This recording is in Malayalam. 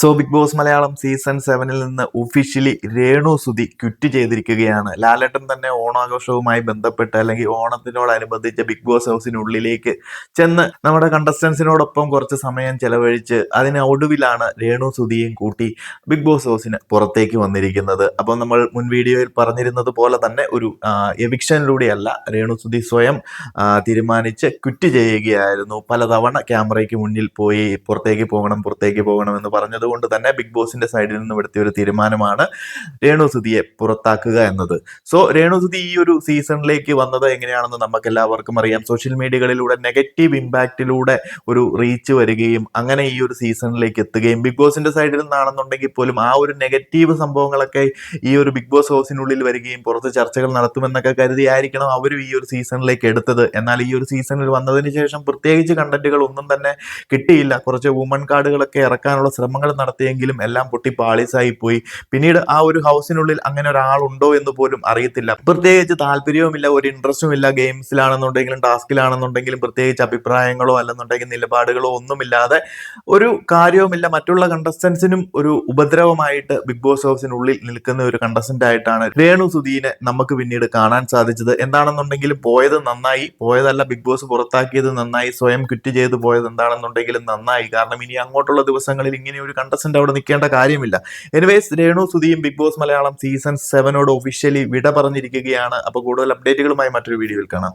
So big boss Malayalam season സെവനിൽ നിന്ന് ഒഫീഷ്യലി രേണു സുതി ക്വിറ്റ് ചെയ്തിരിക്കുകയാണ്. ലാലേട്ടൻ തന്നെ ഓണാഘോഷവുമായി ബന്ധപ്പെട്ട് അല്ലെങ്കിൽ ഓണത്തിനോടനുബന്ധിച്ച് ബിഗ് ബോസ് ഹൗസിനുള്ളിലേക്ക് ചെന്ന് നമ്മുടെ കണ്ടസ്റ്റൻസിനോടൊപ്പം കുറച്ച് സമയം ചെലവഴിച്ച് അതിന് ഒടുവിലാണ് രേണു സുതിയും കൂട്ടി ബിഗ് ബോസ് ഹൗസിന് പുറത്തേക്ക് വന്നിരിക്കുന്നത്. അപ്പോൾ നമ്മൾ മുൻ വീഡിയോയിൽ പറഞ്ഞിരുന്നത് പോലെ തന്നെ ഒരു എവിക്ഷനിലൂടെയല്ല രേണു സുതി സ്വയം തീരുമാനിച്ച് ക്വിറ്റ് ചെയ്യുകയായിരുന്നു. പലതവണ ക്യാമറയ്ക്ക് മുന്നിൽ പോയി പുറത്തേക്ക് പോകണം പുറത്തേക്ക് പോകണം എന്ന് പറഞ്ഞതുകൊണ്ട് തന്നെ ബിഗ് ബോസിന്റെ സൈഡിൽ നിന്നും എടുത്ത ഒരു തീരുമാനമാണ് രേണുസുതിയെ പുറത്താക്കുക എന്നത്. സോ രേണുസുതി ഈ ഒരു സീസണിലേക്ക് വന്നത് എങ്ങനെയാണെന്ന് നമുക്ക് എല്ലാവർക്കും അറിയാം സോഷ്യൽ മീഡിയകളിലൂടെ നെഗറ്റീവ് ഇമ്പാക്റ്റിലൂടെ ഒരു റീച്ച് വരികയും അങ്ങനെ ഈ ഒരു സീസണിലേക്ക് എത്തുകയും ബിഗ് ബോസിന്റെ സൈഡിൽ നിന്നാണെന്നുണ്ടെങ്കിൽ പോലും ആ ഒരു നെഗറ്റീവ് സംഭവങ്ങളൊക്കെ ഈ ഒരു ബിഗ് ബോസ് ഹൗസിനുള്ളിൽ വരികയും പുറത്ത് ചർച്ചകൾ നടത്തുമെന്നൊക്കെ കരുതിയായിരിക്കണം അവരും ഈ ഒരു സീസണിലേക്ക് എടുത്തത്. എന്നാൽ ഈ ഒരു സീസണിൽ വന്നതിന് ശേഷം പ്രത്യേകിച്ച് കണ്ടന്റുകൾ ഒന്നും തന്നെ കിട്ടിയില്ല. കുറച്ച് വുമൺ കാർഡുകളൊക്കെ ഇറക്കാനുള്ള ശ്രമങ്ങൾ നടത്തിയെങ്കിലും എല്ലാം പൊട്ടി പാളീസായി പോയി. പിന്നീട് ആ ഒരു ഹൗസിനുള്ളിൽ അങ്ങനെ ഒരാളുണ്ടോ എന്ന് പോലും അറിയത്തില്ല. പ്രത്യേകിച്ച് താല്പര്യവുമില്ല ഒരു ഇൻട്രസ്റ്റും ഇല്ല ഗെയിംസിലാണെന്നുണ്ടെങ്കിലും ടാസ്കിലാണെന്നുണ്ടെങ്കിലും പ്രത്യേകിച്ച് അഭിപ്രായങ്ങളോ അല്ലെന്നുണ്ടെങ്കിൽ നിലപാടുകളോ ഒന്നുമില്ലാതെ ഒരു കാര്യവുമില്ല. മറ്റുള്ള കണ്ടസ്റ്റൻസിനും ഒരു ഉപദ്രവമായിട്ട് ബിഗ് ബോസ് ഹൗസിനുള്ളിൽ നിൽക്കുന്ന ഒരു കണ്ടസ്റ്റന്റ് ആയിട്ടാണ് രേണു സുധീനെ നമുക്ക് പിന്നീട് കാണാൻ സാധിച്ചത്. എന്താണെന്നുണ്ടെങ്കിലും പോയത് നന്നായി. പോയതല്ല ബിഗ് ബോസ് പുറത്താക്കിയത് നന്നായി. സ്വയം ക്വിറ്റ് ചെയ്ത് പോയത് എന്താണെന്നുണ്ടെങ്കിലും നന്നായി. കാരണം ഇനി അങ്ങോട്ടുള്ള ദിവസങ്ങളിൽ ഇങ്ങനെ ഒരു കണ്ടസ്റ്റന്റ് അവിടെ നിൽക്കേണ്ട കാര്യമില്ല. എനിവേസ് രേണു സുധിയും ബിഗ് ബോസ് മലയാളം സീസൺ സെവനോട് ഒഫീഷ്യലി വിട പറഞ്ഞിരിക്കുകയാണ്. അപ്പോൾ കൂടുതൽ അപ്ഡേറ്റുകളുമായി മറ്റൊരു വീഡിയോയിൽ കാണാം.